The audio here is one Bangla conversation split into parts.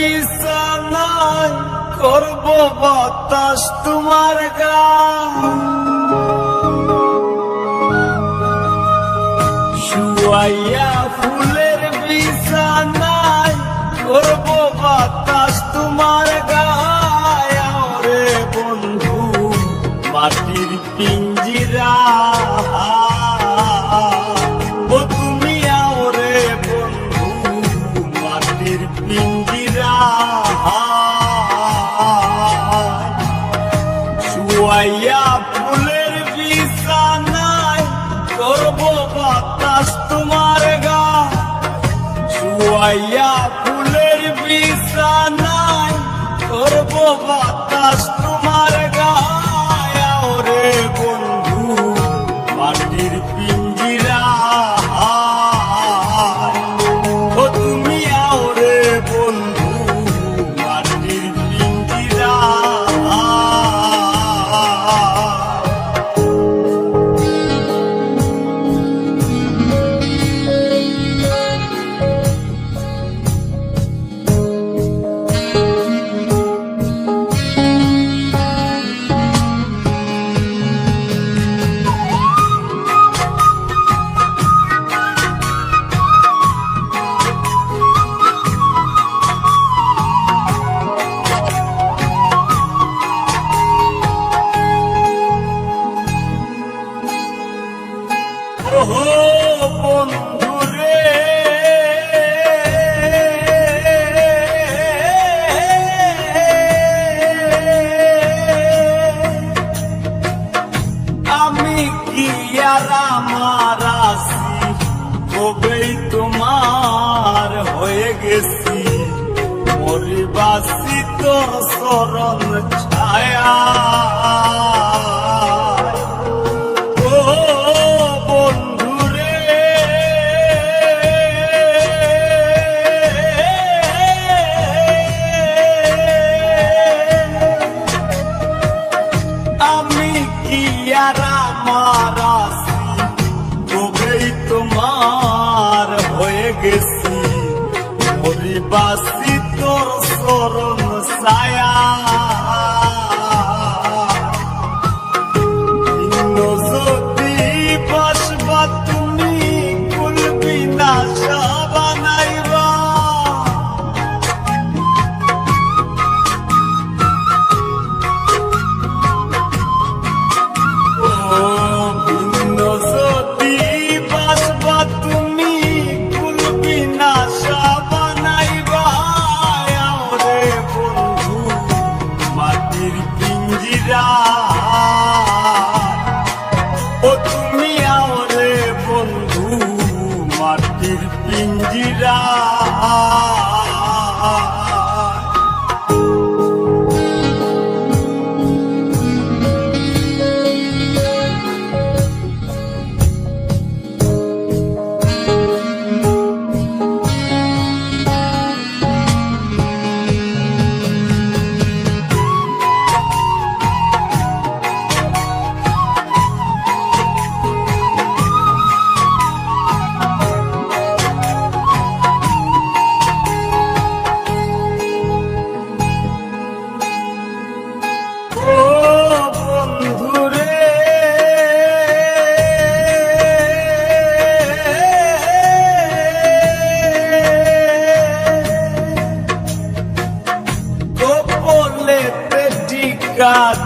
বিছানায় করব বাতাস তোমার গান। শুয়াইয়া ফুলের বিছানায় করব বাতাস তোমার গায়। রে বন্ধু, মাটির পিঞ্জিরা। করব বাতাস তোমার তোমার হয়ে গেছি। মরিবাসী তোর শরণ ছায়া। গেছি। পরিবাসী তোর সরণ ছায়া।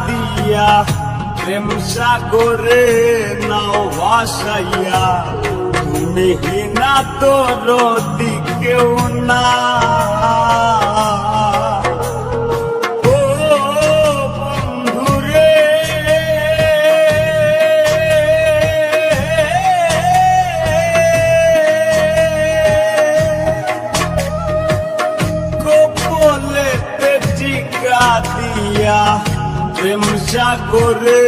দিয়া প্রেম সাগরে নাও ভাসাইয়া তুমি না তোর দিকেও না সাগরে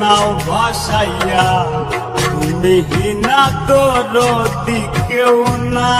নাও ভাসাইয়া। তুমি হিনা তোর দিকেও না।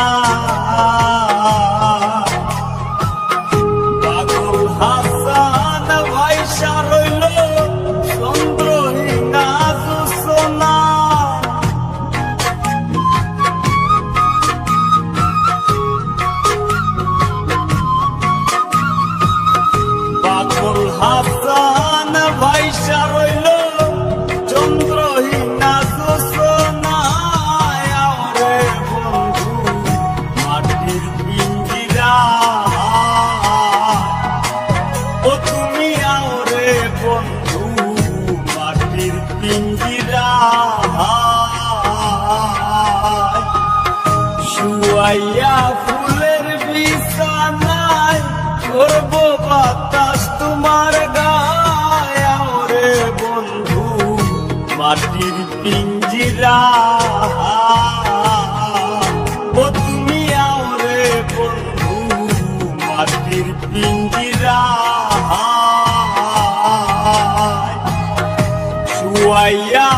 শুয়াইয়া ফুলের বিছানায় করব বাতাস তোমার গায়ে। ওরে বন্ধু, মাটির পিঞ্জিরা। ও বন্ধু, মাটির পিঞ্জিরা। শুয়াইয়া